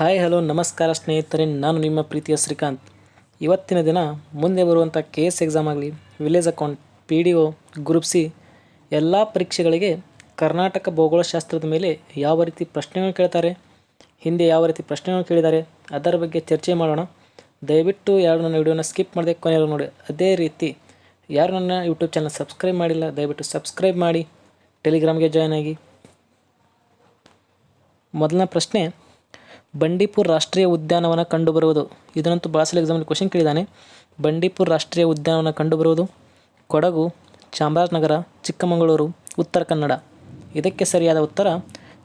Hi, hello, ನಮಸ್ಕಾರ ಸ್ನೇಹಿತರೆ. ನಾನು ನಿಮ್ಮ ಪ್ರೀತಿಯ ಶ್ರೀಕಾಂತ್. ಇವತ್ತಿನ ದಿನ ಮುಂದೆ ಬರುವಂಥ ಕೆ ಎಸ್ ಎಕ್ಸಾಮ್ ಆಗಲಿ, village account, P D O, group C, ಎಲ್ಲ ಪರೀಕ್ಷೆಗಳಿಗೆ ಕರ್ನಾಟಕ ಭೌಗೋಳಶಾಸ್ತ್ರದ ಮೇಲೆ ಯಾವ ರೀತಿ ಪ್ರಶ್ನೆಗಳು ಕೇಳ್ತಾರೆ, ಹಿಂದೆ ಯಾವ ರೀತಿ ಪ್ರಶ್ನೆಗಳು ಕೇಳಿದ್ದಾರೆ, ಅದರ ಬಗ್ಗೆ ಚರ್ಚೆ ಮಾಡೋಣ. ದಯವಿಟ್ಟು ಯಾರು ನನ್ನ ವಿಡಿಯೋನ ಸ್ಕಿಪ್ ಮಾಡದೆ ಕೊನೆಯಲ್ಲಿ ನೋಡಿ. ಅದೇ ರೀತಿ ಯಾರು ನನ್ನ ಯೂಟ್ಯೂಬ್ ಚಾನಲ್ ಸಬ್ಸ್ಕ್ರೈಬ್ ಮಾಡಿಲ್ಲ, ದಯವಿಟ್ಟು ಸಬ್ಸ್ಕ್ರೈಬ್ ಮಾಡಿ. ಟೆಲಿಗ್ರಾಮ್ಗೆ ಜಾಯ್ನ್ ಆಗಿ. ಮೊದಲನೇ ಪ್ರಶ್ನೆ ಬಂಡೀಪುರ್ ರಾಷ್ಟ್ರೀಯ ಉದ್ಯಾನವನ ಕಂಡುಬರುವುದು. ಇದನ್ನಂತೂ ಬಾಸಲ್ ಸಲ ಎಕ್ಸಾಮಲ್ಲಿ ಕ್ವಶನ್ ಕೇಳಿದ್ದಾನೆ. ಬಂಡೀಪುರ್ ರಾಷ್ಟ್ರೀಯ ಉದ್ಯಾನವನ ಕಂಡುಬರುವುದು ಕೊಡಗು, ಚಾಮರಾಜನಗರ, ಚಿಕ್ಕಮಗಳೂರು, ಉತ್ತರ ಕನ್ನಡ. ಇದಕ್ಕೆ ಸರಿಯಾದ ಉತ್ತರ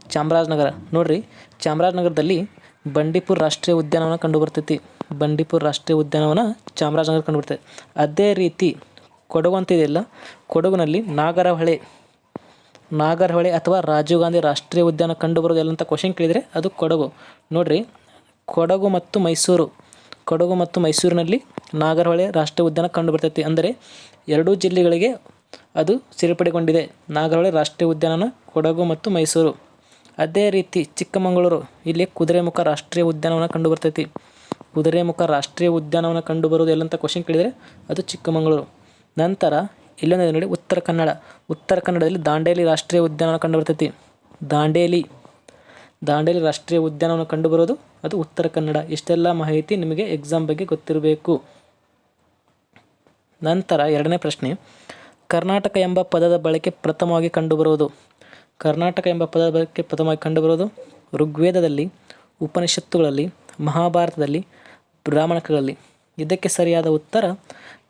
ಚಾಮರಾಜನಗರ. ನೋಡ್ರಿ, ಚಾಮರಾಜನಗರದಲ್ಲಿ ಬಂಡೀಪುರ್ ರಾಷ್ಟ್ರೀಯ ಉದ್ಯಾನವನ ಕಂಡುಬರ್ತೈತಿ. ಬಂಡೀಪುರ್ ರಾಷ್ಟ್ರೀಯ ಉದ್ಯಾನವನ ಚಾಮರಾಜನಗರ ಕಂಡುಬರ್ತೈತೆ. ಅದೇ ರೀತಿ ಕೊಡಗು ಅಂತ ಇದೆಯಲ್ಲ ಕೊಡಗುನಲ್ಲಿ ನಾಗರಹೊಳೆ ನಾಗರಹೊಳೆ ಅಥವಾ ರಾಜೀವ್ ಗಾಂಧಿ ರಾಷ್ಟ್ರೀಯ ಉದ್ಯಾನ ಕಂಡುಬರೋದು ಎಲ್ಲಂತ ಕ್ವಶನ್ ಕೇಳಿದರೆ ಅದು ಕೊಡಗು. ನೋಡಿರಿ, ಕೊಡಗು ಮತ್ತು ಮೈಸೂರು, ಕೊಡಗು ಮತ್ತು ಮೈಸೂರಿನಲ್ಲಿ ನಾಗರಹೊಳೆ ರಾಷ್ಟ್ರೀಯ ಉದ್ಯಾನ ಕಂಡುಬರ್ತೈತಿ. ಅಂದರೆ ಎರಡೂ ಜಿಲ್ಲೆಗಳಿಗೆ ಅದು ಸೇರ್ಪಡೆಗೊಂಡಿದೆ. ನಾಗರಹೊಳೆ ರಾಷ್ಟ್ರೀಯ ಉದ್ಯಾನನ ಕೊಡಗು ಮತ್ತು ಮೈಸೂರು. ಅದೇ ರೀತಿ ಚಿಕ್ಕಮಗಳೂರು, ಇಲ್ಲಿ ಕುದುರೆಮುಖ ರಾಷ್ಟ್ರೀಯ ಉದ್ಯಾನವನ ಕಂಡುಬರ್ತೈತಿ. ಕುದುರೆಮುಖ ರಾಷ್ಟ್ರೀಯ ಉದ್ಯಾನವನ ಕಂಡುಬರೋದು ಎಲ್ಲಂತ ಕ್ವಶನ್ ಕೇಳಿದರೆ ಅದು ಚಿಕ್ಕಮಗಳೂರು. ನಂತರ ಇಲ್ಲೊಂದು ನೋಡಿ, ಉತ್ತರ ಕನ್ನಡ. ಉತ್ತರ ಕನ್ನಡದಲ್ಲಿ ದಾಂಡೇಲಿ ರಾಷ್ಟ್ರೀಯ ಉದ್ಯಾನವನ ಕಂಡುಬರ್ತೈತಿ ದಾಂಡೇಲಿ. ದಾಂಡೇಲಿ ರಾಷ್ಟ್ರೀಯ ಉದ್ಯಾನವನ ಕಂಡುಬರೋದು ಅದು ಉತ್ತರ ಕನ್ನಡ. ಇಷ್ಟೆಲ್ಲ ಮಾಹಿತಿ ನಿಮಗೆ ಎಕ್ಸಾಮ್ ಬಗ್ಗೆ ಗೊತ್ತಿರಬೇಕು. ನಂತರ ಎರಡನೇ ಪ್ರಶ್ನೆ. ಕರ್ನಾಟಕ ಎಂಬ ಪದದ ಬಳಕೆ ಪ್ರಥಮವಾಗಿ ಕಂಡುಬರುವುದು ಕರ್ನಾಟಕ ಎಂಬ ಪದದ ಬಳಕೆ ಪ್ರಥಮವಾಗಿ ಕಂಡುಬರುವುದು ಋಗ್ವೇದದಲ್ಲಿ, ಉಪನಿಷತ್ತುಗಳಲ್ಲಿ, ಮಹಾಭಾರತದಲ್ಲಿ, ಬ್ರಾಹ್ಮಣಕಗಳಲ್ಲಿ. ಇದಕ್ಕೆ ಸರಿಯಾದ ಉತ್ತರ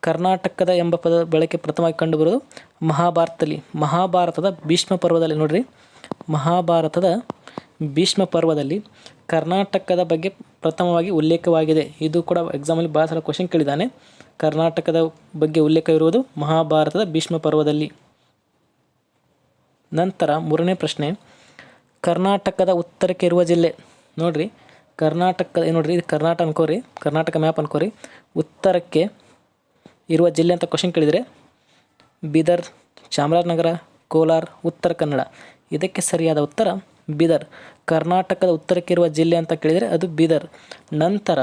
ಕರ್ನಾಟಕದ ಎಂಬ ಪದ ಬಳಕೆ ಪ್ರಥಮವಾಗಿ ಕಂಡುಬರೋದು ಮಹಾಭಾರತದಲ್ಲಿ. ಮಹಾಭಾರತದ ಭೀಷ್ಮ ಪರ್ವದಲ್ಲಿ ನೋಡ್ರಿ. ಮಹಾಭಾರತದ ಭೀಷ್ಮ ಪರ್ವದಲ್ಲಿ ಕರ್ನಾಟಕದ ಬಗ್ಗೆ ಪ್ರಥಮವಾಗಿ ಉಲ್ಲೇಖವಾಗಿದೆ. ಇದು ಕೂಡ ಎಕ್ಸಾಮಲ್ಲಿ ಭಾಳ ಸಲ ಕ್ವಶನ್ ಕೇಳಿದ್ದಾನೆ. ಕರ್ನಾಟಕದ ಬಗ್ಗೆ ಉಲ್ಲೇಖ ಇರುವುದು ಮಹಾಭಾರತದ ಭೀಷ್ಮ ಪರ್ವದಲ್ಲಿ. ನಂತರ ಮೂರನೇ ಪ್ರಶ್ನೆ. ಕರ್ನಾಟಕದ ಉತ್ತರಕ್ಕೆ ಇರುವ ಜಿಲ್ಲೆ ನೋಡ್ರಿ. ಕರ್ನಾಟಕದ ನೋಡ್ರಿ, ಇದು ಕರ್ನಾಟಕ ಅನ್ಕೋರಿ. ಕರ್ನಾಟಕ ಮ್ಯಾಪ್ ಅನ್ಕೋರಿ. ಉತ್ತರಕ್ಕೆ ಇರುವ ಜಿಲ್ಲೆ ಅಂತ ಕ್ವಶನ್ ಕೇಳಿದರೆ ಬೀದರ್, ಚಾಮರಾಜನಗರ, ಕೋಲಾರ, ಉತ್ತರ ಕನ್ನಡ. ಇದಕ್ಕೆ ಸರಿಯಾದ ಉತ್ತರ ಬೀದರ್. ಕರ್ನಾಟಕದ ಉತ್ತರಕ್ಕಿರುವ ಜಿಲ್ಲೆ ಅಂತ ಕೇಳಿದರೆ ಅದು ಬೀದರ್. ನಂತರ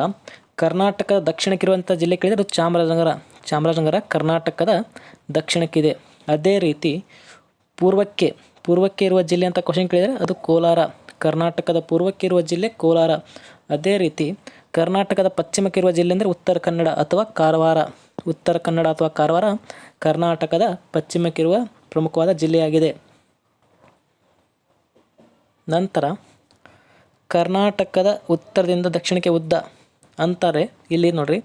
ಕರ್ನಾಟಕದ ದಕ್ಷಿಣಕ್ಕಿರುವಂಥ ಜಿಲ್ಲೆ ಕೇಳಿದರೆ ಅದು ಚಾಮರಾಜನಗರ. ಚಾಮರಾಜನಗರ ಕರ್ನಾಟಕದ ದಕ್ಷಿಣಕ್ಕಿದೆ. ಅದೇ ರೀತಿ ಪೂರ್ವಕ್ಕೆ ಪೂರ್ವಕ್ಕೆ ಇರುವ ಜಿಲ್ಲೆ ಅಂತ ಕ್ವಶನ್ ಕೇಳಿದರೆ ಅದು ಕೋಲಾರ. ಕರ್ನಾಟಕದ ಪೂರ್ವಕ್ಕೆ ಇರುವ ಜಿಲ್ಲೆ ಕೋಲಾರ. ಅದೇ ರೀತಿ ಕರ್ನಾಟಕದ ಪಶ್ಚಿಮಕ್ಕೆ ಇರುವ ಜಿಲ್ಲೆ ಅಂದರೆ ಉತ್ತರ ಕನ್ನಡ ಅಥವಾ ಕಾರವಾರ. ಉತ್ತರ ಕನ್ನಡ ಅಥವಾ ಕಾರವಾರ ಕರ್ನಾಟಕದ ಪಶ್ಚಿಮಕ್ಕಿರುವ ಪ್ರಮುಖವಾದ ಜಿಲ್ಲೆಯಾಗಿದೆ. ನಂತರ ಕರ್ನಾಟಕದ ಉತ್ತರದಿಂದ ದಕ್ಷಿಣಕ್ಕೆ ಉದ್ದ ಅಂತಾರೆ. ಇಲ್ಲಿ ನೋಡ್ರಿ,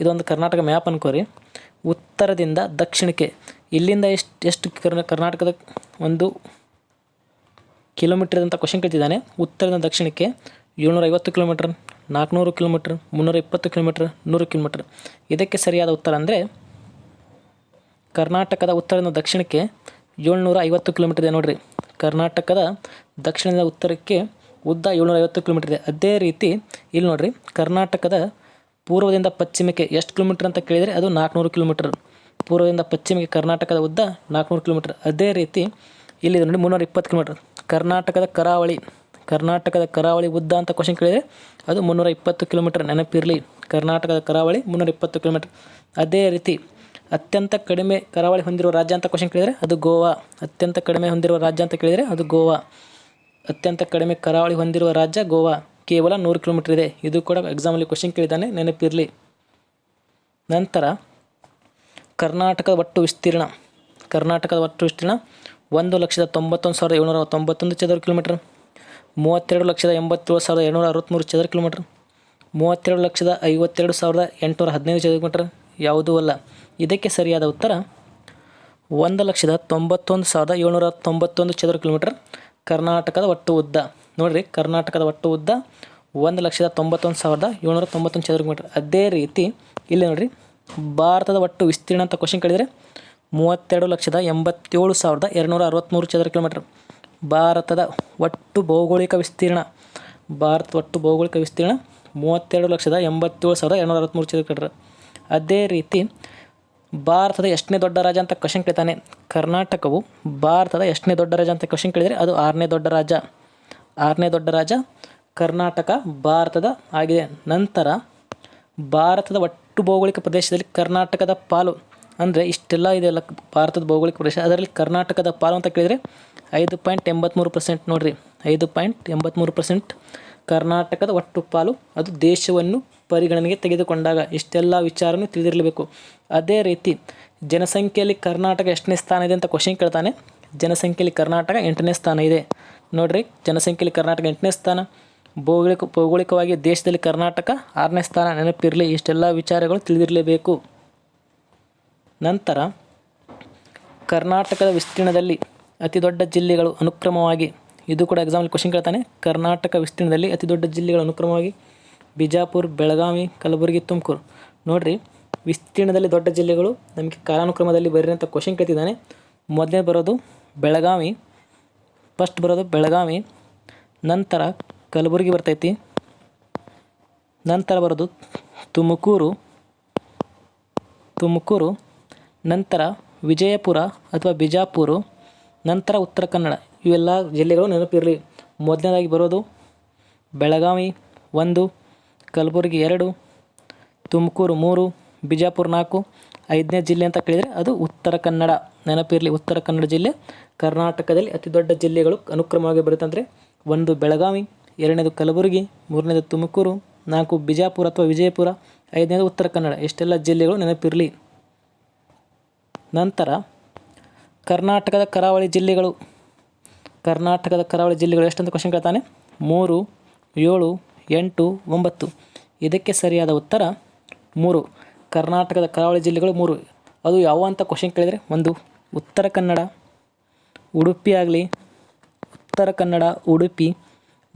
ಇದೊಂದು ಕರ್ನಾಟಕ ಮ್ಯಾಪ್ ಅನ್ಕೋರಿ. ಉತ್ತರದಿಂದ ದಕ್ಷಿಣಕ್ಕೆ, ಇಲ್ಲಿಂದ ಎಷ್ಟು ಎಷ್ಟು ಕರ್ನ, ಕರ್ನಾಟಕದ ಒಂದು ಕಿಲೋಮೀಟರ್ ಅಂತ ಕ್ವಶನ್ ಕೇಳ್ತಿದ್ದಾನೆ. ಉತ್ತರದಿಂದ ದಕ್ಷಿಣಕ್ಕೆ ಏಳ್ನೂರ ಐವತ್ತು ಕಿಲೋಮೀಟ್ರ್. ನಾಲ್ಕುನೂರು ಕಿಲೋಮೀಟ್ರ್, ಮುನ್ನೂರ ಇಪ್ಪತ್ತು ಕಿಲೋಮೀಟ್ರ್, ನೂರು ಕಿಲೋಮೀಟ್ರ್. ಇದಕ್ಕೆ ಸರಿಯಾದ ಉತ್ತರ ಅಂದರೆ ಕರ್ನಾಟಕದ ಉತ್ತರದಿಂದ ದಕ್ಷಿಣಕ್ಕೆ ಏಳ್ನೂರ ಐವತ್ತು ಕಿಲೋಮೀಟ್ರ್ ಇದೆ ನೋಡಿರಿ. ಕರ್ನಾಟಕದ ದಕ್ಷಿಣದಿಂದ ಉತ್ತರಕ್ಕೆ ಉದ್ದ ಏಳ್ನೂರ ಐವತ್ತು ಕಿಲೋಮೀಟ್ರ್ ಇದೆ. ಅದೇ ರೀತಿ ಇಲ್ಲಿ ನೋಡಿರಿ, ಕರ್ನಾಟಕದ ಪೂರ್ವದಿಂದ ಪಶ್ಚಿಮಕ್ಕೆ ಎಷ್ಟು ಕಿಲೋಮೀಟ್ರ್ ಅಂತ ಕೇಳಿದರೆ ಅದು ನಾಲ್ಕುನೂರು ಕಿಲೋಮೀಟ್ರ್. ಪೂರ್ವದಿಂದ ಪಶ್ಚಿಮಕ್ಕೆ ಕರ್ನಾಟಕದ ಉದ್ದ ನಾಲ್ಕುನೂರು ಕಿಲೋಮೀಟ್ರ್. ಅದೇ ರೀತಿ ಇಲ್ಲಿ ನೋಡಿ ಮುನ್ನೂರ ಇಪ್ಪತ್ತು ಕಿಲೋಮೀಟ್ರ್. ಕರ್ನಾಟಕದ ಕರಾವಳಿ ಕರ್ನಾಟಕದ ಕರಾವಳಿ ಉದ್ದ ಅಂತ ಕ್ವಶನ್ ಕೇಳಿದರೆ, ಅದು ಮುನ್ನೂರ ಇಪ್ಪತ್ತು ಕಿಲೋಮೀಟರ್ ನೆನಪಿರಲಿ. ಕರ್ನಾಟಕದ ಕರಾವಳಿ ಮುನ್ನೂರ ಇಪ್ಪತ್ತು ಕಿಲೋಮೀಟರ್ ಅದೇ ರೀತಿ, ಅತ್ಯಂತ ಕಡಿಮೆ ಕರಾವಳಿ ಹೊಂದಿರುವ ರಾಜ್ಯ ಅಂತ ಕ್ವಶನ್ ಕೇಳಿದರೆ, ಅದು ಗೋವಾ. ಅತ್ಯಂತ ಕಡಿಮೆ ಹೊಂದಿರುವ ರಾಜ್ಯ ಅಂತ ಕೇಳಿದರೆ, ಅದು ಗೋವಾ. ಅತ್ಯಂತ ಕಡಿಮೆ ಕರಾವಳಿ ಹೊಂದಿರುವ ರಾಜ್ಯ ಗೋವಾ. ಕೇವಲ ನೂರು ಕಿಲೋಮೀಟರ್ ಇದೆ. ಇದು ಕೂಡ ಎಕ್ಸಾಮಲ್ಲಿ ಕ್ವಶನ್ ಕೇಳಿದ್ದಾನೆ, ನೆನಪಿರಲಿ. ನಂತರ, ಕರ್ನಾಟಕದ ಒಟ್ಟು ವಿಸ್ತೀರ್ಣ. ಕರ್ನಾಟಕದ ಒಟ್ಟು ವಿಸ್ತೀರ್ಣ ಒಂದು ಲಕ್ಷದ ತೊಂಬತ್ತೊಂದು ಸಾವಿರದ ಏಳ್ನೂರ ತೊಂಬತ್ತೊಂದು ಚದರ ಕಿಲೋಮೀಟ್ರ್ ಮೂವತ್ತೆರಡು ಲಕ್ಷದ ಎಂಬತ್ತೇಳು ಸಾವಿರದ ಏಳ್ನೂರ ಅರವತ್ತ್ಮೂರು ಚದರ ಕಿಲೋಮೀಟ್ರ್. ಮೂವತ್ತೆರಡು ಲಕ್ಷದ ಐವತ್ತೆರಡು ಸಾವಿರದ ಎಂಟುನೂರ ಹದಿನೈದು ಚದರ ಕಿಲೋಮೀಟ್ರ್. ಯಾವುದೂ ಅಲ್ಲ. ಇದಕ್ಕೆ ಸರಿಯಾದ ಉತ್ತರ, ಒಂದು ಲಕ್ಷದ ತೊಂಬತ್ತೊಂದು ಸಾವಿರದ ಏಳ್ನೂರ ತೊಂಬತ್ತೊಂದು ಚದರ ಕಿಲೋಮೀಟ್ರ್ ಕರ್ನಾಟಕದ ಒಟ್ಟು ಉದ್ದ. ನೋಡಿರಿ, ಕರ್ನಾಟಕದ ಒಟ್ಟು ಉದ್ದ ಒಂದು ಲಕ್ಷದ ತೊಂಬತ್ತೊಂದು ಸಾವಿರದ ಏಳ್ನೂರ ತೊಂಬತ್ತೊಂದು ಚದರ ಕಿಲೋಮೀಟರ್. ಅದೇ ರೀತಿ, ಇಲ್ಲಿ ನೋಡಿರಿ, ಭಾರತದ ಒಟ್ಟು ವಿಸ್ತೀರ್ಣ ಅಂತ ಕ್ವಶನ್ ಕೇಳಿದರೆ ಮೂವತ್ತೆರಡು ಲಕ್ಷದ ಎಂಬತ್ತೇಳು ಸಾವಿರದ ಎರಡುನೂರ ಅರವತ್ತ್ಮೂರು ಚದರ ಕಿಲೋಮೀಟ್ರ್. ಭಾರತದ ಒಟ್ಟು ಭೌಗೋಳಿಕ ವಿಸ್ತೀರ್ಣ, ಭಾರತದ ಒಟ್ಟು ಭೌಗೋಳಿಕ ವಿಸ್ತೀರ್ಣ ಮೂವತ್ತೆರಡು ಲಕ್ಷದ ಎಂಬತ್ತೇಳು ಸಾವಿರದ ಎರಡುನೂರ ಅರವತ್ತ್ಮೂರು ಚದರ ಕಿಲೋಮೀಟರ್. ಅದೇ ರೀತಿ ಭಾರತದ ಎಷ್ಟನೇ ದೊಡ್ಡ ರಾಜ್ಯ ಅಂತ ಕ್ವಶನ್ ಕೇಳ್ತಾನೆ. ಕರ್ನಾಟಕವು ಭಾರತದ ಎಷ್ಟನೇ ದೊಡ್ಡ ರಾಜ್ಯ ಅಂತ ಕ್ವಶನ್ ಕೇಳಿದರೆ ಅದು ಆರನೇ ದೊಡ್ಡ ರಾಜ್ಯ ಆರನೇ ದೊಡ್ಡ ರಾಜ್ಯ ಕರ್ನಾಟಕ ಭಾರತದ ಆಗಿದೆ. ನಂತರ ಭಾರತದ ಒಟ್ಟು ಭೌಗೋಳಿಕ ಪ್ರದೇಶದಲ್ಲಿ ಕರ್ನಾಟಕದ ಪಾಲು. ಅಂದರೆ ಇಷ್ಟೆಲ್ಲ ಇದೆಲ್ಲ ಭಾರತದ ಭೌಗೋಳಿಕ ಪ್ರದೇಶ. ಅದರಲ್ಲಿ ಕರ್ನಾಟಕದ ಪಾಲು ಅಂತ ಕೇಳಿದರೆ ಐದು ಪಾಯಿಂಟ್ ಎಂಬತ್ತ್ಮೂರು ಪರ್ಸೆಂಟ್ ನೋಡಿರಿ. ಐದು ಪಾಯಿಂಟ್ ಎಂಬತ್ತ್ಮೂರು ಪರ್ಸೆಂಟ್ ಕರ್ನಾಟಕದ ಒಟ್ಟು ಪಾಲು ಅದು ದೇಶವನ್ನು ಪರಿಗಣನೆಗೆ ತೆಗೆದುಕೊಂಡಾಗ. ಇಷ್ಟೆಲ್ಲ ವಿಚಾರನೂ ತಿಳಿದಿರಲೇಬೇಕು. ಅದೇ ರೀತಿ ಜನಸಂಖ್ಯೆಯಲ್ಲಿ ಕರ್ನಾಟಕ ಎಷ್ಟನೇ ಸ್ಥಾನ ಇದೆ ಅಂತ ಕ್ವಶನ್ ಕೇಳ್ತಾನೆ. ಜನಸಂಖ್ಯೆಯಲ್ಲಿ ಕರ್ನಾಟಕ ಎಂಟನೇ ಸ್ಥಾನ ಇದೆ. ನೋಡಿರಿ, ಜನಸಂಖ್ಯೆಯಲ್ಲಿ ಕರ್ನಾಟಕ ಎಂಟನೇ ಸ್ಥಾನ. ಭೌಗೋಳಿಕ, ಭೌಗೋಳಿಕವಾಗಿ ದೇಶದಲ್ಲಿ ಕರ್ನಾಟಕ ಆರನೇ ಸ್ಥಾನ ನೆನಪಿರಲಿ. ಇಷ್ಟೆಲ್ಲ ವಿಚಾರಗಳು ತಿಳಿದಿರಲೇಬೇಕು. ನಂತರ ಕರ್ನಾಟಕದ ವಿಸ್ತೀರ್ಣದಲ್ಲಿ ಅತಿ ದೊಡ್ಡ ಜಿಲ್ಲೆಗಳು ಅನುಕ್ರಮವಾಗಿ, ಇದು ಕೂಡ ಎಕ್ಸಾಂಪಲ್ ಕ್ವಶನ್ ಕೇಳ್ತಾನೆ. ಕರ್ನಾಟಕ ವಿಸ್ತೀರ್ಣದಲ್ಲಿ ಅತಿ ದೊಡ್ಡ ಜಿಲ್ಲೆಗಳು ಅನುಕ್ರಮವಾಗಿ ಬಿಜಾಪುರ, ಬೆಳಗಾವಿ, ಕಲಬುರಗಿ, ತುಮಕೂರು. ನೋಡಿರಿ, ವಿಸ್ತೀರ್ಣದಲ್ಲಿ ದೊಡ್ಡ ಜಿಲ್ಲೆಗಳು ನಮಗೆ ಕಾಲಾನುಕ್ರಮದಲ್ಲಿ ಬರ್ರಿ ಅಂತ ಕ್ವಶನ್ ಕೇಳ್ತಿದ್ದಾನೆ. ಮೊದಲನೇ ಬರೋದು ಬೆಳಗಾವಿ ಫಸ್ಟ್ ಬರೋದು ಬೆಳಗಾವಿ, ನಂತರ ಕಲಬುರಗಿ ಬರ್ತೈತಿ, ನಂತರ ಬರೋದು ತುಮಕೂರು ತುಮಕೂರು ನಂತರ ವಿಜಯಪುರ ಅಥವಾ ಬಿಜಾಪುರ, ನಂತರ ಉತ್ತರ ಕನ್ನಡ. ಇವೆಲ್ಲ ಜಿಲ್ಲೆಗಳು ನೆನಪಿರಲಿ ಮೊದಲನೇದಾಗಿ ಬರೋದು ಬೆಳಗಾವಿ ಒಂದು, ಕಲಬುರಗಿ ಎರಡು, ತುಮಕೂರು ಮೂರು, ಬಿಜಾಪುರ ನಾಲ್ಕು, ಐದನೇ ಜಿಲ್ಲೆ ಅಂತ ಕೇಳಿದರೆ ಅದು ಉತ್ತರ ಕನ್ನಡ. ನೆನಪಿರಲಿ ಉತ್ತರ ಕನ್ನಡ ಜಿಲ್ಲೆ. ಕರ್ನಾಟಕದಲ್ಲಿ ಅತಿ ದೊಡ್ಡ ಜಿಲ್ಲೆಗಳು ಅನುಕ್ರಮವಾಗಿ ಬರುತ್ತಂದರೆ ಒಂದು ಬೆಳಗಾವಿ, ಎರಡನೇದು ಕಲಬುರಗಿ, ಮೂರನೇದು ತುಮಕೂರು, ನಾಲ್ಕು ಬಿಜಾಪುರ ಅಥವಾ ವಿಜಯಪುರ, ಐದನೇದು ಉತ್ತರ ಕನ್ನಡ. ಇಷ್ಟೆಲ್ಲ ಜಿಲ್ಲೆಗಳು ನೆನಪಿರಲಿ. ನಂತರ ಕರ್ನಾಟಕದ ಕರಾವಳಿ ಜಿಲ್ಲೆಗಳು. ಕರ್ನಾಟಕದ ಕರಾವಳಿ ಜಿಲ್ಲೆಗಳು ಎಷ್ಟಂತ ಕ್ವಶನ್ ಕೇಳ್ತಾನೆ? ಮೂರು, ಏಳು, ಎಂಟು, ಒಂಬತ್ತು. ಇದಕ್ಕೆ ಸರಿಯಾದ ಉತ್ತರ ಮೂರು. ಕರ್ನಾಟಕದ ಕರಾವಳಿ ಜಿಲ್ಲೆಗಳು ಮೂರು. ಅದು ಯಾವ ಅಂತ ಕ್ವಶನ್ ಕೇಳಿದರೆ ಒಂದು, ಉತ್ತರ ಕನ್ನಡ, ಉಡುಪಿ ಆಗಲಿ, ಉತ್ತರ ಕನ್ನಡ, ಉಡುಪಿ,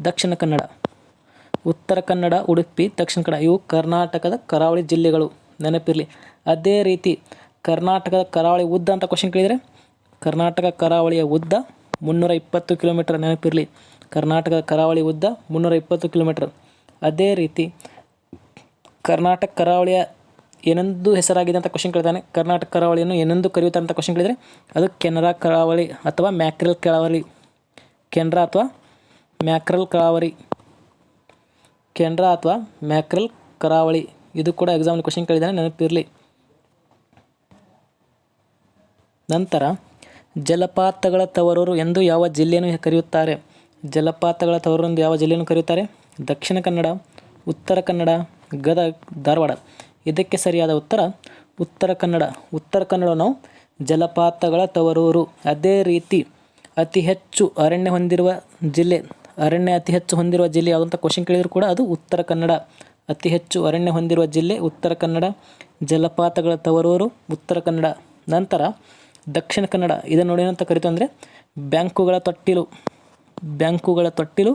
ದಕ್ಷಿಣ ಕನ್ನಡ. ಉತ್ತರ ಕನ್ನಡ, ಉಡುಪಿ, ದಕ್ಷಿಣ ಕನ್ನಡ ಇವು ಕರ್ನಾಟಕದ ಕರಾವಳಿ ಜಿಲ್ಲೆಗಳು. ನೆನಪಿರಲಿ. ಅದೇ ರೀತಿ ಕರ್ನಾಟಕದ ಕರಾವಳಿ ಉದ್ದ ಅಂತ ಕ್ವಶನ್ ಕೇಳಿದರೆ? ಕರ್ನಾಟಕ ಕರಾವಳಿಯ ಉದ್ದ ಮುನ್ನೂರ ಇಪ್ಪತ್ತು ಕಿಲೋಮೀಟರ್ ನೆನಪಿರಲಿ. ಕರ್ನಾಟಕದ ಕರಾವಳಿ ಉದ್ದ ಮುನ್ನೂರ ಇಪ್ಪತ್ತು ಕಿಲೋಮೀಟರ್ ಅದೇ ರೀತಿ ಕರ್ನಾಟಕ ಕರಾವಳಿಯ ಏನೆಂದು ಹೆಸರಾಗಿದೆ ಅಂತ ಕ್ವಶನ್ ಕೇಳ್ತಾನೆ. ಕರ್ನಾಟಕ ಕರಾವಳಿಯನ್ನು ಏನೆಂದು ಕರೆಯುತ್ತಾರೆ ಅಂತ ಕ್ವಶನ್ ಕೇಳಿದರೆ? ಅದು ಕೆನರಾ ಕರಾವಳಿ ಅಥವಾ ಮ್ಯಾಕ್ರಲ್ ಕರಾವಳಿ. ಕೆನರಾ ಅಥವಾ ಮ್ಯಾಕ್ರಲ್ ಕರಾವಳಿ. ಕೆನರಾ ಅಥವಾ ಮ್ಯಾಕ್ರಲ್ ಕರಾವಳಿ. ಇದು ಕೂಡ ಎಕ್ಸಾಮ್ಲಿ ಕ್ವಶನ್ ಕೇಳಿದ್ದಾನೆ, ನೆನಪಿರಲಿ. ನಂತರ ಜಲಪಾತಗಳ ತವರೂರು ಎಂದು ಯಾವ ಜಿಲ್ಲೆಯನ್ನು ಕರೆಯುತ್ತಾರೆ? ಜಲಪಾತಗಳ ತವರೂರು ಎಂದು ಯಾವ ಜಿಲ್ಲೆಯನ್ನು ಕರೆಯುತ್ತಾರೆ? ದಕ್ಷಿಣ ಕನ್ನಡ, ಉತ್ತರ ಕನ್ನಡ, ಗದಗ, ಧಾರವಾಡ. ಇದಕ್ಕೆ ಸರಿಯಾದ ಉತ್ತರ ಉತ್ತರ ಕನ್ನಡ. ಉತ್ತರ ಕನ್ನಡ ನಾವು ಜಲಪಾತಗಳ ತವರೂರು. ಅದೇ ರೀತಿ ಅತಿ ಹೆಚ್ಚು ಅರಣ್ಯ ಹೊಂದಿರುವ ಜಿಲ್ಲೆ, ಅರಣ್ಯ ಅತಿ ಹೆಚ್ಚು ಹೊಂದಿರುವ ಜಿಲ್ಲೆ ಯಾವುದಂತ ಕ್ವಶನ್ ಕೇಳಿದರೂ ಕೂಡ ಅದು ಉತ್ತರ ಕನ್ನಡ. ಅತಿ ಹೆಚ್ಚು ಅರಣ್ಯ ಹೊಂದಿರುವ ಜಿಲ್ಲೆ ಉತ್ತರ ಕನ್ನಡ, ಜಲಪಾತಗಳ ತವರೂರು ಉತ್ತರ ಕನ್ನಡ. ನಂತರ ದಕ್ಷಿಣ ಕನ್ನಡ, ಇದನ್ನು ನೋಡಿ ಏನಂತ ಕರಿತು ಅಂದರೆ ಬ್ಯಾಂಕುಗಳ ತೊಟ್ಟಿಲು ಬ್ಯಾಂಕುಗಳ ತೊಟ್ಟಿಲು,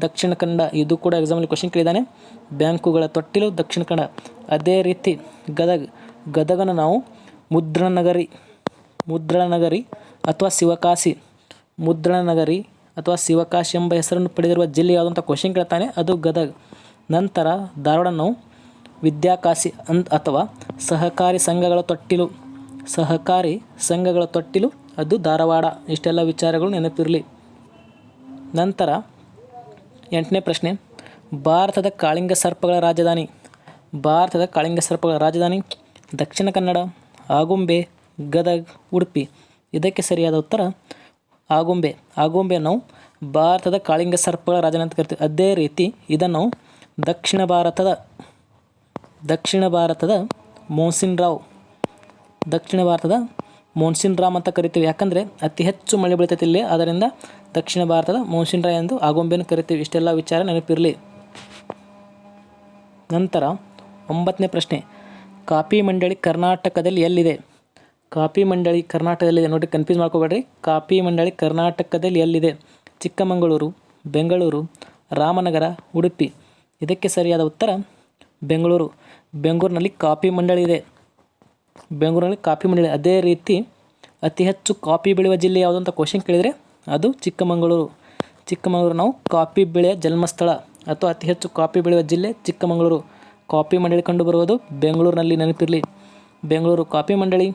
ದಕ್ಷಿಣ ಕನ್ನಡ, ಇದು ಕೂಡ ಎಕ್ಸಾಮಲ್ಲಿ ಕ್ವಶನ್ ಕೇಳಿದ್ದಾನೆ. ಬ್ಯಾಂಕುಗಳ ತೊಟ್ಟಿಲು, ದಕ್ಷಿಣ ಕನ್ನಡ. ಅದೇ ರೀತಿ ಗದಗ, ಗದಗನ ನಾವು ಮುದ್ರಣ ನಗರಿ ಮುದ್ರಣ ನಗರಿ ಅಥವಾ ಶಿವಕಾಶಿ ಮುದ್ರಣ ನಗರಿ ಅಥವಾ ಶಿವಕಾಶಿ ಎಂಬ ಹೆಸರನ್ನು ಪಡೆದಿರುವ ಜಿಲ್ಲೆ ಯಾವುದಂತ ಅಂತ ಕ್ವಶನ್ ಕೇಳ್ತಾನೆ. ಅದು ಗದಗ. ನಂತರ ಧಾರವಾಡ ನಾವು ವಿದ್ಯಾಕಾಶಿ ಅನ್ ಅಥವಾ ಸಹಕಾರಿ ಸಂಘಗಳ ತೊಟ್ಟಿಲು ಸಹಕಾರಿ ಸಂಘಗಳ ತೊಟ್ಟಿಲು, ಅದು ಧಾರವಾಡ. ಇಷ್ಟೆಲ್ಲ ವಿಚಾರಗಳು ನೆನಪಿರಲಿ. ನಂತರ ಎಂಟನೇ ಪ್ರಶ್ನೆ. ಭಾರತದ ಕಾಳಿಂಗ ಸರ್ಪಗಳ ರಾಜಧಾನಿ. ಭಾರತದ ಕಾಳಿಂಗ ಸರ್ಪಗಳ ರಾಜಧಾನಿ ದಕ್ಷಿಣ ಕನ್ನಡ, ಆಗುಂಬೆ, ಗದಗ್, ಉಡುಪಿ. ಇದಕ್ಕೆ ಸರಿಯಾದ ಉತ್ತರ ಆಗುಂಬೆ. ಆಗುಂಬೆ ನಾವು ಭಾರತದ ಕಾಳಿಂಗ ಸರ್ಪಗಳ ರಾಜಧಾನಿ ಅಂತ ಕರಿತೀವಿ. ಅದೇ ರೀತಿ ಇದನ್ನು ದಕ್ಷಿಣ ಭಾರತದ ದಕ್ಷಿಣ ಭಾರತದ ಮೋಹಸಿನ್ ರಾವ್ ದಕ್ಷಿಣ ಭಾರತದ ಮೋನ್ಸಿನ್ ರಾಮ್ ಅಂತ ಕರಿತೀವಿ. ಯಾಕಂದರೆ ಅತಿ ಹೆಚ್ಚು ಮಳೆ ಬೀಳ್ತೈತಿ ಇಲ್ಲಿ. ಅದರಿಂದ ದಕ್ಷಿಣ ಭಾರತದ ಮೋನ್ಸಿನ್ ರಾಯ್ ಎಂದು ಆಗೊಂಬೆಯನ್ನು ಕರಿತೀವಿ. ಇಷ್ಟೆಲ್ಲ ವಿಚಾರ ನೆನಪಿರಲಿ. ನಂತರ ಒಂಬತ್ತನೇ ಪ್ರಶ್ನೆ. ಕಾಪಿ ಮಂಡಳಿ ಕರ್ನಾಟಕದಲ್ಲಿ ಎಲ್ಲಿದೆ? ಕಾಪಿ ಮಂಡಳಿ ಕರ್ನಾಟಕದಲ್ಲಿದೆ ನೋಡಿ ಕನ್ಫ್ಯೂಸ್ ಮಾಡ್ಕೋಬೇಡ್ರಿ. ಕಾಪಿ ಮಂಡಳಿ ಕರ್ನಾಟಕದಲ್ಲಿ ಎಲ್ಲಿದೆ? ಚಿಕ್ಕಮಗಳೂರು, ಬೆಂಗಳೂರು, ರಾಮನಗರ, ಉಡುಪಿ. ಇದಕ್ಕೆ ಸರಿಯಾದ ಉತ್ತರ ಬೆಂಗಳೂರು. ಬೆಂಗಳೂರಿನಲ್ಲಿ ಕಾಪಿ ಮಂಡಳಿ ಇದೆ. ಬೆಂಗಳೂರಿನಲ್ಲಿ ಕಾಫಿ ಮಂಡಳಿ ಅದೇ ರೀತಿ ಅತಿ ಹೆಚ್ಚು ಕಾಫಿ ಬೆಳೆಯುವ ಜಿಲ್ಲೆ ಯಾವುದು ಅಂತ ಕ್ವಶನ್ ಕೇಳಿದರೆ ಅದು ಚಿಕ್ಕಮಗಳೂರು. ಚಿಕ್ಕಮಗಳೂರು ನಾವು ಕಾಫಿ ಬೆಳೆಯ ಜನ್ಮಸ್ಥಳ ಅಥವಾ ಅತಿ ಹೆಚ್ಚು ಕಾಫಿ ಬೆಳೆಯುವ ಜಿಲ್ಲೆ ಚಿಕ್ಕಮಗಳೂರು. ಕಾಫಿ ಮಂಡಳಿ ಕಂಡುಬರುವುದು ಬೆಂಗಳೂರಿನಲ್ಲಿ ನೆನಪಿರಲಿ. ಬೆಂಗಳೂರು ಕಾಫಿ ಮಂಡಳಿ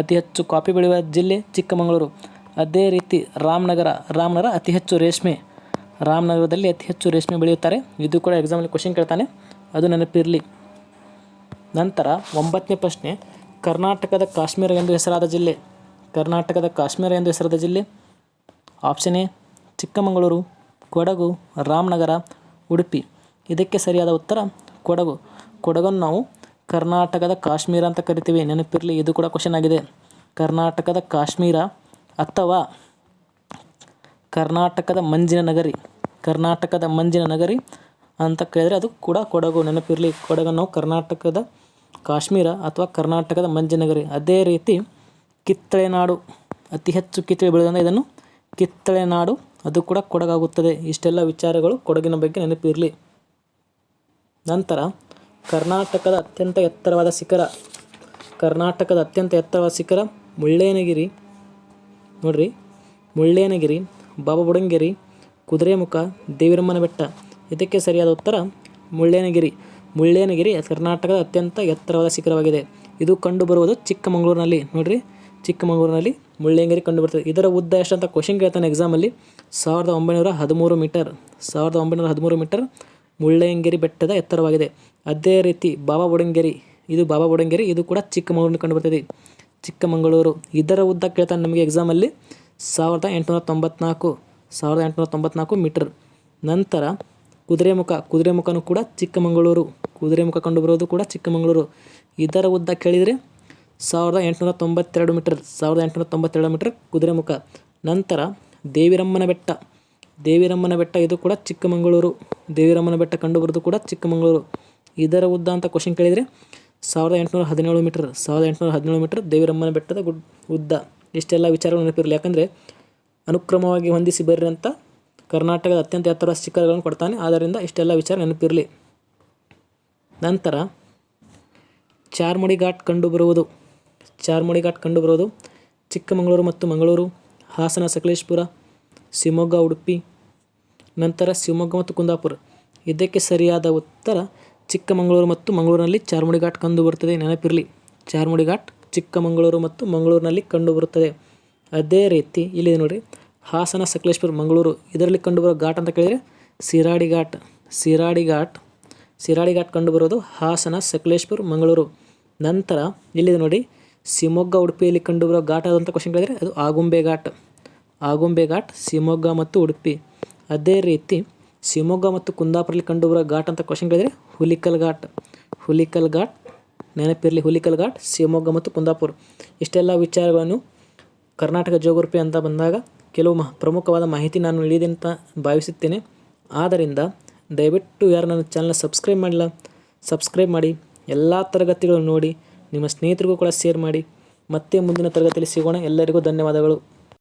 ಅತಿ ಹೆಚ್ಚು ಕಾಫಿ ಬೆಳೆಯುವ ಜಿಲ್ಲೆ ಚಿಕ್ಕಮಗಳೂರು. ಅದೇ ರೀತಿ ರಾಮನಗರ ರಾಮನಗರ ಅತಿ ಹೆಚ್ಚು ರೇಷ್ಮೆ. ರಾಮನಗರದಲ್ಲಿ ಅತಿ ಹೆಚ್ಚು ರೇಷ್ಮೆ ಬೆಳೆಯುತ್ತಾರೆ. ಇದು ಕೂಡ ಎಕ್ಸಾಮಲ್ಲಿ ಕ್ವಶನ್ ಕೇಳ್ತಾನೆ. ಅದು ನೆನಪಿರಲಿ. ನಂತರ ಒಂಬತ್ತನೇ ಪ್ರಶ್ನೆ. ಕರ್ನಾಟಕದ ಕಾಶ್ಮೀರ ಎಂದು ಹೆಸರಾದ ಜಿಲ್ಲೆ. ಕರ್ನಾಟಕದ ಕಾಶ್ಮೀರ ಎಂದು ಹೆಸರಾದ ಜಿಲ್ಲೆ. Option A, Chikkamagaluru, Kodagu, Ramanagara, Udupi. ಇದಕ್ಕೆ ಸರಿಯಾದ ಉತ್ತರ, ಕೊಡಗು. ಕೊಡಗನ್ನು ನಾವು ಕರ್ನಾಟಕದ ಕಾಶ್ಮೀರ ಅಂತ ಕರಿತೀವಿ. ನೆನಪಿರಲಿ, ಇದು ಕೂಡ ಕ್ವಶನ್ ಆಗಿದೆ. ಕರ್ನಾಟಕದ ಕಾಶ್ಮೀರ ಅಥವಾ ಕರ್ನಾಟಕದ ಮಂಜಿನ ನಗರಿ. ಕರ್ನಾಟಕದ ಮಂಜಿನ ನಗರಿ ಅಂತ ಕೇಳಿದರೆ ಅದು ಕೂಡ ಕೊಡಗು. ನೆನಪಿರಲಿ, ಕೊಡಗನ್ನು ಕರ್ನಾಟಕದ ಕಾಶ್ಮೀರ ಅಥವಾ ಕರ್ನಾಟಕದ ಮಂಜನಗರಿ. ಅದೇ ರೀತಿ ಕಿತ್ತಳೆ ನಾಡು ಅತಿ ಹೆಚ್ಚು ಕಿತ್ತಳೆ ಬೆಳೆದಂದರೆ ಇದನ್ನು ಕಿತ್ತಳೆ ನಾಡು ಅದು ಕೂಡ ಕೊಡಗಾಗುತ್ತದೆ. ಇಷ್ಟೆಲ್ಲ ವಿಚಾರಗಳು ಕೊಡಗಿನ ಬಗ್ಗೆ ನೆನಪಿರಲಿ. ನಂತರ ಕರ್ನಾಟಕದ ಅತ್ಯಂತ ಎತ್ತರವಾದ ಶಿಖರ. ಕರ್ನಾಟಕದ ಅತ್ಯಂತ ಎತ್ತರವಾದ ಶಿಖರ ಮುಳ್ಳೇನಗಿರಿ. ನೋಡ್ರಿ, ಮುಳ್ಳೇನಗಿರಿ ಬಾಬಾ ಬುಡಂಗಿರಿ ಕುದುರೆಮುಖ ದೇವಿರಮ್ಮನ ಬೆಟ್ಟ. ಇದಕ್ಕೆ ಸರಿಯಾದ ಉತ್ತರ ಮುಳ್ಳಯ್ಯನಗಿರಿ ಮುಳ್ಳಯ್ಯನಗಿರಿ, ಕರ್ನಾಟಕದ ಅತ್ಯಂತ ಎತ್ತರವಾದ ಶಿಖರವಾಗಿದೆ. ಇದು ಕಂಡುಬರುವುದು ಚಿಕ್ಕಮಗಳೂರಿನಲ್ಲಿ. ನೋಡಿರಿ, ಚಿಕ್ಕಮಗಳೂರಿನಲ್ಲಿ ಮುಳ್ಳಯ್ಯನಗಿರಿ ಕಂಡುಬರ್ತದೆ. ಇದರ ಉದ್ದ ಎಷ್ಟು ಅಂತ ಕ್ವಶನ್ ಕೇಳ್ತಾನೆ ಎಕ್ಸಾಮಲ್ಲಿ ಸಾವಿರದ ಒಂಬೈನೂರ ಹದಿಮೂರು ಮೀಟರ್, ಸಾವಿರದ ಒಂಬೈನೂರ ಹದಿಮೂರು ಮೀಟರ್ ಮುಳ್ಳಯ್ಯನಗಿರಿ ಬೆಟ್ಟದ ಎತ್ತರವಾಗಿದೆ. ಅದೇ ರೀತಿ ಬಾಬಾ ಬುಡಂಗೇರಿ, ಇದು ಬಾಬಾ ಬುಡಂಗೇರಿ, ಇದು ಕೂಡ ಚಿಕ್ಕಮಗಳೂರಿನ ಕಂಡುಬರ್ತದೆ. ಚಿಕ್ಕಮಗಳೂರು, ಇದರ ಉದ್ದ ಕೇಳ್ತಾನೆ ನಮಗೆ ಎಕ್ಸಾಮಲ್ಲಿ ಸಾವಿರದ ಎಂಟುನೂರ ತೊಂಬತ್ನಾಲ್ಕು, ಸಾವಿರದ ಎಂಟುನೂರ ತೊಂಬತ್ನಾಲ್ಕು ಮೀಟರ್. ನಂತರ ಕುದುರೆಮುಖ, ಕುದುರೆಮುಖನೂ ಕೂಡ ಚಿಕ್ಕಮಗಳೂರು. ಕುದುರೆಮುಖ ಕಂಡುಬರೋದು ಕೂಡ ಚಿಕ್ಕಮಗಳೂರು. ಇದರ ಉದ್ದ ಕೇಳಿದರೆ ಸಾವಿರದ ಎಂಟುನೂರ ತೊಂಬತ್ತೆರಡು ಮೀಟರ್, ಸಾವಿರದ ಎಂಟುನೂರ ತೊಂಬತ್ತೆರಡು ಮೀಟರ್ ಕುದುರೆಮುಖ. ನಂತರ ದೇವಿರಮ್ಮನ ಬೆಟ್ಟ. ದೇವಿರಮ್ಮನ ಬೆಟ್ಟ, ಇದು ಕೂಡ ಚಿಕ್ಕಮಗಳೂರು. ದೇವಿರಮ್ಮನ ಬೆಟ್ಟ ಕಂಡುಬರೋದು ಕೂಡ ಚಿಕ್ಕಮಗಳೂರು. ಇದರ ಉದ್ದ ಅಂತ ಕ್ವಶನ್ ಕೇಳಿದರೆ ಸಾವಿರದ ಎಂಟುನೂರ ಹದಿನೇಳು ಮೀಟರ್, ಸಾವಿರದ ಎಂಟುನೂರ ಹದಿನೇಳು ಮೀಟರ್ ದೇವಿರಮ್ಮನ ಬೆಟ್ಟದ ಗುಡ್, ಉದ್ದ. ಇಷ್ಟೆಲ್ಲ ವಿಚಾರಗಳು ನೆನಪಿರಲಿ. ಯಾಕಂದರೆ ಅನುಕ್ರಮವಾಗಿ ಹೊಂದಿಸಿ ಬರ್ರಿ ಅಂತ ಕರ್ನಾಟಕದ ಅತ್ಯಂತ ಎತ್ತರದ ಶಿಖರಗಳನ್ನು ಕೊಡ್ತಾನೆ. ಆದ್ದರಿಂದ ಇಷ್ಟೆಲ್ಲ ವಿಚಾರ ನೆನಪಿರಲಿ. ನಂತರ ಚಾರ್ಮುಡಿ ಘಾಟ್ ಕಂಡುಬರುವುದು. ಚಾರ್ಮುಡಿ ಘಾಟ್ ಕಂಡುಬರುವುದು ಚಿಕ್ಕಮಗಳೂರು ಮತ್ತು ಮಂಗಳೂರು, ಹಾಸನ, ಸಕಲೇಶ್ಪುರ, ಶಿವಮೊಗ್ಗ, ಉಡುಪಿ, ನಂತರ ಶಿವಮೊಗ್ಗ ಮತ್ತು ಕುಂದಾಪುರ. ಇದಕ್ಕೆ ಸರಿಯಾದ ಉತ್ತರ ಚಿಕ್ಕಮಗಳೂರು ಮತ್ತು ಮಂಗಳೂರಿನಲ್ಲಿ ಚಾರ್ಮುಡಿ ಘಾಟ್ ಕಂಡುಬರುತ್ತದೆ. ನೆನಪಿರಲಿ, ಚಾರ್ಮುಡಿ ಘಾಟ್ ಚಿಕ್ಕಮಗಳೂರು ಮತ್ತು ಮಂಗಳೂರಿನಲ್ಲಿ ಕಂಡುಬರುತ್ತದೆ. ಅದೇ ರೀತಿ ಇಲ್ಲಿ ನೋಡಿರಿ ಹಾಸನ, ಸಕಲೇಶ್ಪುರ, ಮಂಗಳೂರು ಇದರಲ್ಲಿ ಕಂಡುಬರೋ ಘಾಟ್ ಅಂತ ಕೇಳಿದರೆ ಸಿರಾಡಿ ಘಾಟ್. ಸಿರಾಡಿ ಘಾಟ್. ಸಿರಾಡಿ ಘಾಟ್ ಕಂಡುಬರೋದು ಹಾಸನ, ಸಕಲೇಶ್ಪುರ, ಮಂಗಳೂರು. ನಂತರ ಇಲ್ಲಿದೆ ನೋಡಿ, ಶಿವಮೊಗ್ಗ, ಉಡುಪಿಯಲ್ಲಿ ಕಂಡುಬರೋ ಘಾಟ್ ಆದಂಥ ಕ್ವಶನ್ ಕೇಳಿದರೆ ಅದು ಆಗುಂಬೆ ಘಾಟ್. ಆಗುಂಬೆ ಘಾಟ್, ಶಿವಮೊಗ್ಗ ಮತ್ತು ಉಡುಪಿ. ಅದೇ ರೀತಿ ಶಿವಮೊಗ್ಗ ಮತ್ತು ಕುಂದಾಪುರಲ್ಲಿ ಕಂಡುಬರೋ ಘಾಟ್ ಅಂತ ಕ್ವಶನ್ ಕೇಳಿದರೆ ಹುಲಿಕಲ್ ಘಾಟ್. ಹುಲಿಕಲ್ ಘಾಟ್, ನೆನಪಿರಲಿ ಹುಲಿಕಲ್ ಘಾಟ್, ಶಿವಮೊಗ್ಗ ಮತ್ತು ಕುಂದಾಪುರ. ಇಷ್ಟೆಲ್ಲ ವಿಚಾರಗಳನ್ನು ಕರ್ನಾಟಕ ಜೋಗ್ರಫಿ ಅಂತ ಬಂದಾಗ ಕೆಲವು ಮಹ ಪ್ರಮುಖವಾದ ಮಾಹಿತಿ ನಾನು ನೀಡಿದೆ ಭಾವಿಸುತ್ತೇನೆ. ಆದ್ದರಿಂದ ದಯವಿಟ್ಟು ಯಾರು ನನ್ನ ಚಾನಲ್ ಸಬ್ಸ್ಕ್ರೈಬ್ ಮಾಡಿಲ್ಲ ಸಬ್ಸ್ಕ್ರೈಬ್ ಮಾಡಿ, ಎಲ್ಲ ತರಗತಿಗಳನ್ನು ನೋಡಿ, ನಿಮ್ಮ ಸ್ನೇಹಿತರಿಗೂ ಕೂಡ ಶೇರ್ ಮಾಡಿ. ಮತ್ತೆ ಮುಂದಿನ ತರಗತಿಯಲ್ಲಿ ಸಿಗೋಣ. ಎಲ್ಲರಿಗೂ ಧನ್ಯವಾದಗಳು.